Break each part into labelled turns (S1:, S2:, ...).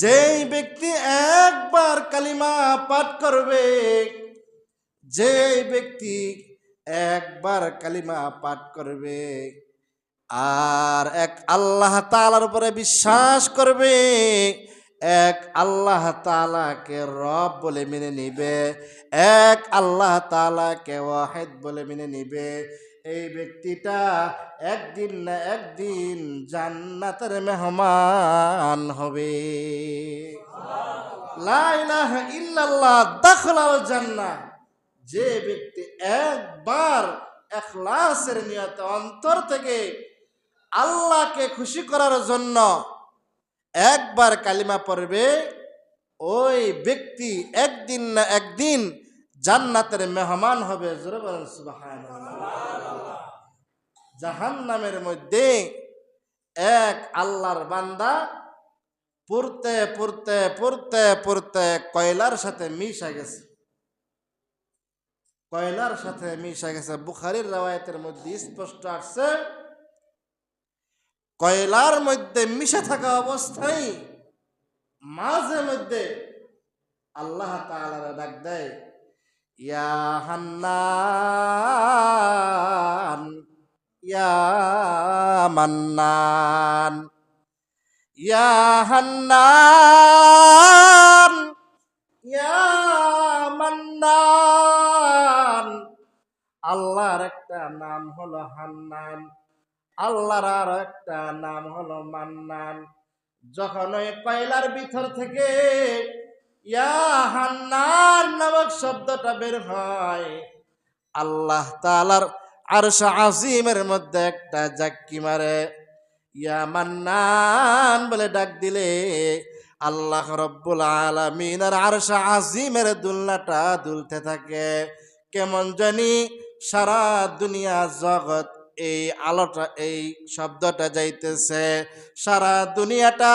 S1: যেই ব্যক্তি একবার কালিমা পাঠ করবে যে ব্যক্তি একবার কালিমা পাঠ করবে, আর এক আল্লাহ তালার উপরে বিশ্বাস করবে, এক আল্লাহ তালাকে রব বলে মেনে নিবে, এক আল্লাহ তালাকে ওয়াহেদ বলে মেনে নিবে এই ব্যক্তিটা একদিন না একদিন জান্নাতের মেহমান হবে। লা ইলাহা ইল্লাল্লাহ দাখলাল জান্নাহ। যে ব্যক্তি একবার এখলাসের নিয়ত অন্তর থেকে আল্লাহকে খুশি করার জন্য একবার কালিমা পড়বে, ওই ব্যক্তি একদিন না একদিন জান্নাতের মেহমান হবে। জোরে বলেন সুবহানাল্লাহ। জাহান নামের মধ্যে এক আল্লাহর বান্দা পড়তে পড়তে পড়তে পড়তে কয়লার সাথে মিশা গেছে। কয়লার সাথে মিশা গেছে। বুখারির রাওয়ায়তের মধ্যে স্পষ্ট আসছে, কয়লার মধ্যে মিশে থাকা অবস্থায় মাঝে মধ্যে আল্লাহ তাআলা ডাক দেয়, ইয়া হান্নান ইয়া মান্নান ইয়া হান্নান ইয়া মান্নান আল্লাহর একটা নাম হলো হান্নান, আল্লাহর আর একটা নাম হলো মান্নান। যখন ওই কয়লার ভিতর থেকে ইয়া হান্নান নামক শব্দটা বের হয়, আল্লাহ তালার আরশ আজিমের মধ্যে একটা জাক্কি মারে। ইয়া মান্নান বলে ডাক দিলে, আল্লাহ রব্বুল আলমিনের আরশ আজিমের দুলনাটা দুলতে থাকে। কেমন জানি সারা দুনিয়া জগৎ এই আলোটা, এই শব্দটা যাইতেছে। সারা দুনিয়াটা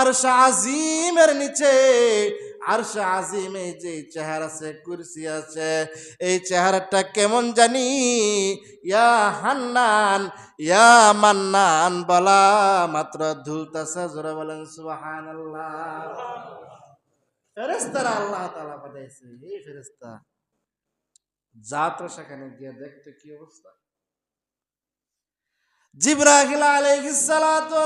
S1: আরশ আজিমের নিচে আরশ আজিমে যে চেহারা আছে, কুরসি আছে, এই চেহারাটা কেমন জানি? ইয়া হান্নান, ইয়া মান্নান বলা মাত্র ধুলতাছে জোরে বলেন সুবহানাল্লাহ। ফেরেস্তারা আল্লাহ তাআলা পাঠাইছে, এই ফেরেস্তা যা তো সেখানে গিয়ে দেখতে কি অবস্থা? জিব্রাহিল আলাইহিস সালাতু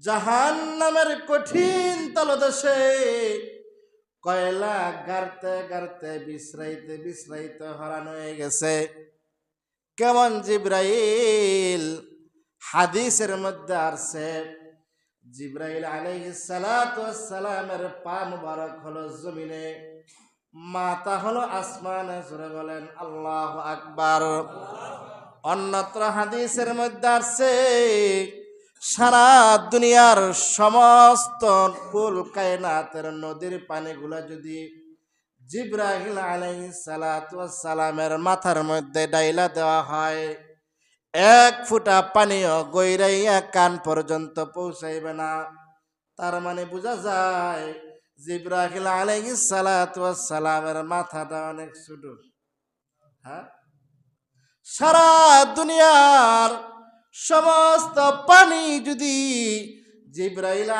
S1: ওয়াসসালাম জাহান্নামের কঠিন তলদেশে কয়লা গাড়তে গাড়তে বিশ্রাইতে বিশ্রাইতে হরান হয়ে গেছে। কেমন জিব্রাইল? হাদিসের মধ্যে আসছে, জিব্রাইল ওয়াসসালামের পা মুবারক হলো জমিনে মাথা হলো আসমানে সুরে বলেন আল্লাহ আকবার। অন্যত্র হাদিসের মধ্যে আসছে সারা দুনিয়ার সমস্ত কুল কায়নাতের নদীর পানিগুলো যদি জিব্রাহিল ওয়াস সালামের মাথার মধ্যে ডাইলা দেওয়া হয়, এক ফুটা পানিও গৈরাইয়া কান পর্যন্ত পৌঁছাইবে না। তার মানে বোঝা যায় জিব্রাহিল ওয়াস সালামের মাথাটা অনেক ছোট। হ্যাঁ? সারা দুনিয়ার সমস্ত পানি যদি জিব্রাইল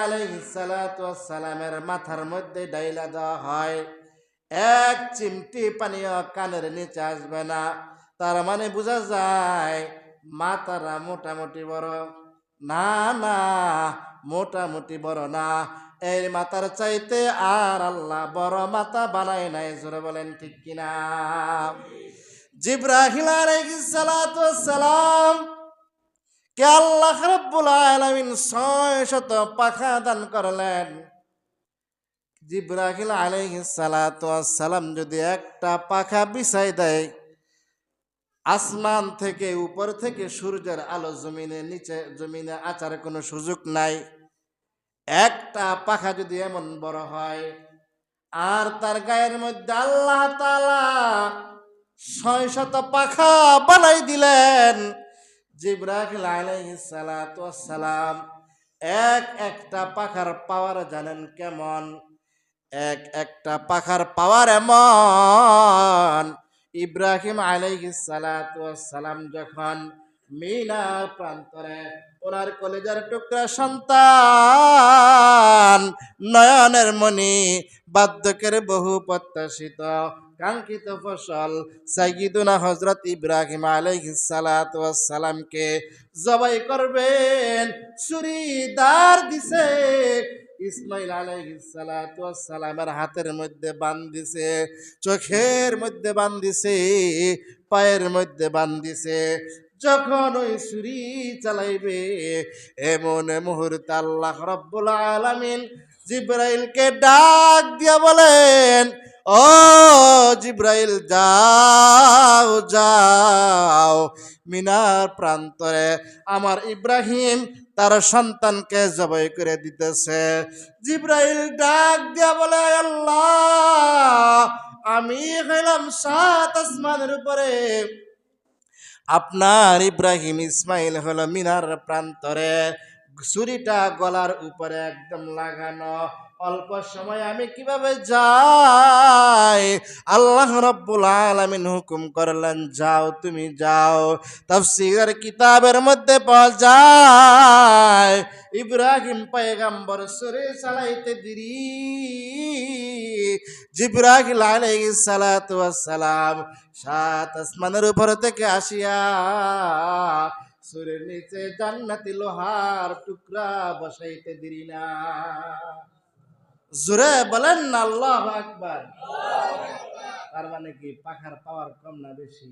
S1: সালামের মাথার মধ্যে ডাইলা দেওয়া হয়, এক চিমটি পানিও কানের নিচে আসবে না। তার মানে বোঝা যায় মাথারা মোটামুটি বড়। না না, মোটামুটি বড় না। এই মাথার চাইতে আর আল্লাহ বড় মাথা বানায় নাই, জোরে বলেন ঠিক কিনা? জিব্রাহিল আলাইহিস সালাম কে আল্লাহ রাব্বুল আলামিন ছয় শত পাখা দান করলেন? জিব্রাহিল ওয়াস সালাম যদি একটা পাখা বিছাই দেয়, আসমান থেকে উপর থেকে সূর্যের আলো জমিনে, নিচে জমিনে আচার কোনো সুযোগ নাই। একটা পাখা যদি এমন বড় হয়, আর তার গায়ের মধ্যে আল্লাহ তাআলা ছয় শত পাখা বানাই দিলেন জিব্রাহিল সালাম এক একটা পাখার পাওয়ার জানেন কেমন? এক একটা পাখার পাওয়ার এমন। ইব্রাহিম সালাম যখন মিনা প্রান্তরে ওনার কলেজার টুকরা সন্তান নয়নের মণি বার্ধক্যের বহু প্রত্যাশিত কাঙ্ক্ষিত ফসল সাইয়িদুনা হজরত ইব্রাহিম আলাইহিস সালাতু ওয়াস সালামকে জবাই করবেন ছুরিদার দিছে। ইসমাইল আলাইহিস সালাতু ওয়াস সালামের হাতের মধ্যে বান্ধিছে, চোখের মধ্যে বান্ধিছে, পায়ের মধ্যে বান্ধিছে। যখন ওই ছুরি চালাইবে, এমন মুহূর্তে আল্লাহ রব্বুল আলামিন জিব্রাইলকে ডাক দিয়া বলেন ও জিব্রাইল, যাও যাও মিনার প্রান্তরে। আমার ইব্রাহিম তার সন্তানকে জবাই করে দিতেছে। জিব্রাইল ডাক দিয়া বলে, আল্লাহ, আমি হইলাম সাত আসমানের উপরে। আপনার ইব্রাহিম ইসমাইল হলো মিনার প্রান্তরে। ছুরিটা গলার উপরে একদম লাগানো। অল্প সময় আমি কীভাবে যাই? আল্লাহ রব্বুল আলামিন হুকুম করলেন, যাও, তুমি যাও। তাফসীরের কিতাবের মধ্যে পাওয়া যায়, ইব্রাহিম পয়গাম্বর সুরে চালাইতে দিরি। জিব্রাহিল আলাইহিস সালাতু ওয়াস সালাম সাত আসমানের উপর থেকে আসিয়া সুরের নিচে জান্নাতি লোহার টুকরা বসাইতে দিরি না। জোরে বলেন না আল্লাহ আকবার। তার মানে কি পাখার পাওয়ার কম না বেশি?